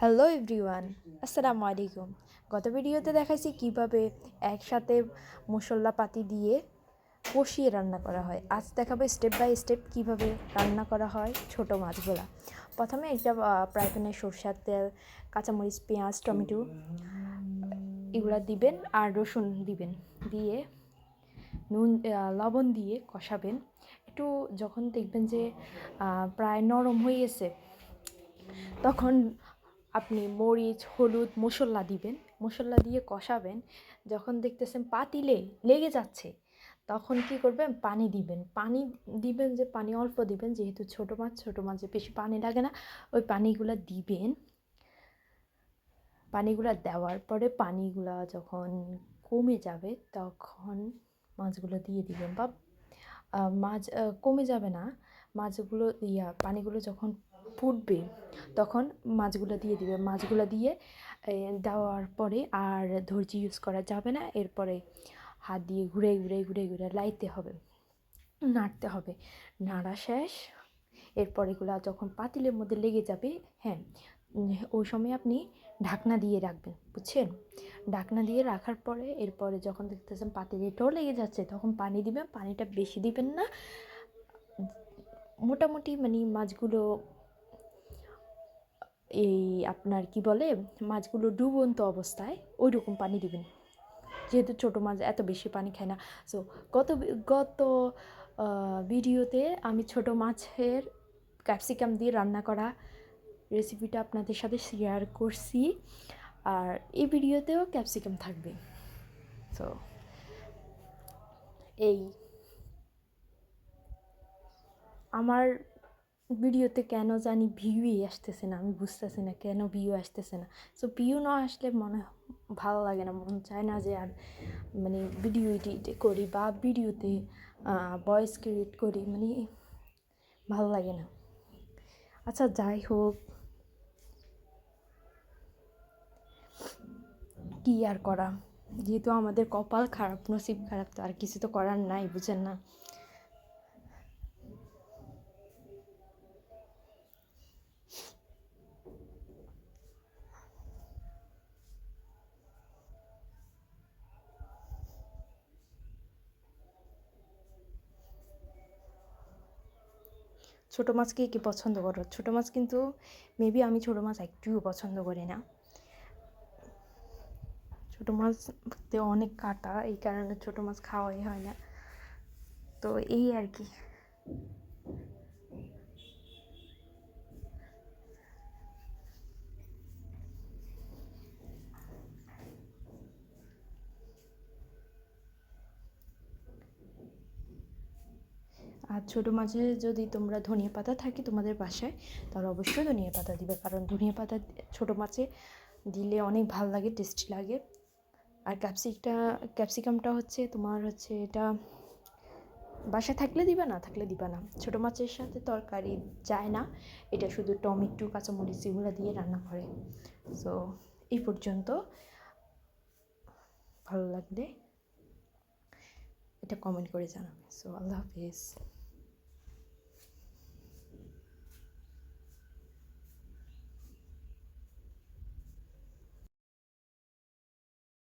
Hello everyone আসসালামু আলাইকুম। গত ভিডিওতে দেখাইছি কীভাবে একসাথে মশলা পাতি দিয়ে কষিয়ে রান্না করা হয়। আজ দেখাবো স্টেপ বাই স্টেপ কীভাবে রান্না করা হয় ছোট মাছগুলা। প্রথমে একটা ফ্রাই প্যানে সরষার তেল, কাঁচামরিচ, পেঁয়াজ, টমেটো এগুলা দিবেন আর রসুন দিবেন। দিয়ে নুন লবণ দিয়ে কষাবেন। একটু যখন দেখবেন যে প্রায় নরম হয়ে গেছে, তখন আপনি মরিচ, হলুদ, মশলা দিবেন। মশলা দিয়ে কষাবেন। যখন দেখতেছেন পাতিলে লেগে যাচ্ছে, তখন কি করবেন? পানি দিবেন। পানি দিবেন যে, পানি অল্প দিবেন। যেহেতু ছোটো মাছ, ছোটো মাছে বেশি পানি লাগে না, ওই পানিগুলো দিবেন। পানিগুলো দেওয়ার পরে পানিগুলো যখন কমে যাবে, তখন মাছগুলো দিয়ে দিবেন। বা মাছ কমে যাবে না মাছগুলো, ইয়া, পানিগুলো যখন ফুটবে, তখন মাছগুলো দিয়ে দিবে। মাছগুলো দিয়ে দেওয়ার পরে আর ধৈর্য ইউজ করা যাবে না। এরপরে হাত দিয়ে ঘুরে ঘুরে ঘুরে ঘুরে লাইতে হবে, নাড়তে হবে। নাড়া শেষ। এরপর এগুলো যখন পাতিলের মধ্যে লেগে যাবে হ্যাঁ ওই সময় আপনি ঢাকনা দিয়ে রাখবেন, বুঝছেন? ঢাকনা দিয়ে রাখার পরে, এরপরে যখন দেখতেছেন পাতিলেটাও লেগে যাচ্ছে, তখন পানি দিবেন। পানিটা বেশি দিবেন না। মোটামুটি মানে মাছগুলো, এই আপনার কি বলে, মাছগুলো ডুবন্ত অবস্থায় ওই রকম পানি দিবেন। যেহেতু ছোটো মাছ, এত বেশি পানি খায় না। সো গত গত ভিডিওতে আমি ছোট মাছের ক্যাপসিকাম দিয়ে রান্না করা রেসিপিটা আপনাদের সাথে শেয়ার করছি। আর এই ভিডিওতেও ক্যাপসিকাম থাকবে। সো এই আমার ভিডিওতে কেন জানি ভিউই আসতেছে না, আমি বুঝতেছি না কেন ভিউ আসতেছে না। সো ভিউ না আসলে মনে ভালো লাগে না, মন চায় না যে আর মানে ভিডিও এডিট করি বা ভিডিওতে ভয়েস ক্রিয়েট করি মানে ভালো লাগে না। আচ্ছা যাই হোক। কি আর করা? যেহেতু আমাদের কপাল খারাপ, নসিব খারাপ, তো আর কিছু তো করার নাই, বুঝেন না। ছোটো মাছকে কে পছন্দ করো? ছোটো মাছ কিন্তু মেবি আমি ছোটো মাছ একটুও পছন্দ করি না। ছোটো মাছতে অনেক কাটা, এই কারণে ছোটো মাছ খাওয়াই হয় না। তো এই আর কি। আর ছোটো মাঝে যদি তোমরা ধনিয়া পাতা থাকে তোমাদের বাসায়, তাহলে অবশ্যই ধনিয়া পাতা দিবে। কারণ ধনিয়া পাতা ছোটো মাছে দিলে অনেক ভালো লাগে টেস্টি লাগে। আর ক্যাপসিকটা ক্যাপসিকামটা হচ্ছে তোমার হচ্ছে এটা বাসায় থাকলে দিবা, না থাকলে দিবা না। ছোটো মাছের সাথে তরকারি যায় না, এটা শুধু টমেটো, কাঁচামরিচ এগুলো দিয়ে রান্না করে। সো এই পর্যন্ত ভালো লাগলে এটা কমেন্ট করে জানাবে। সো আল্লাহ হাফিজ।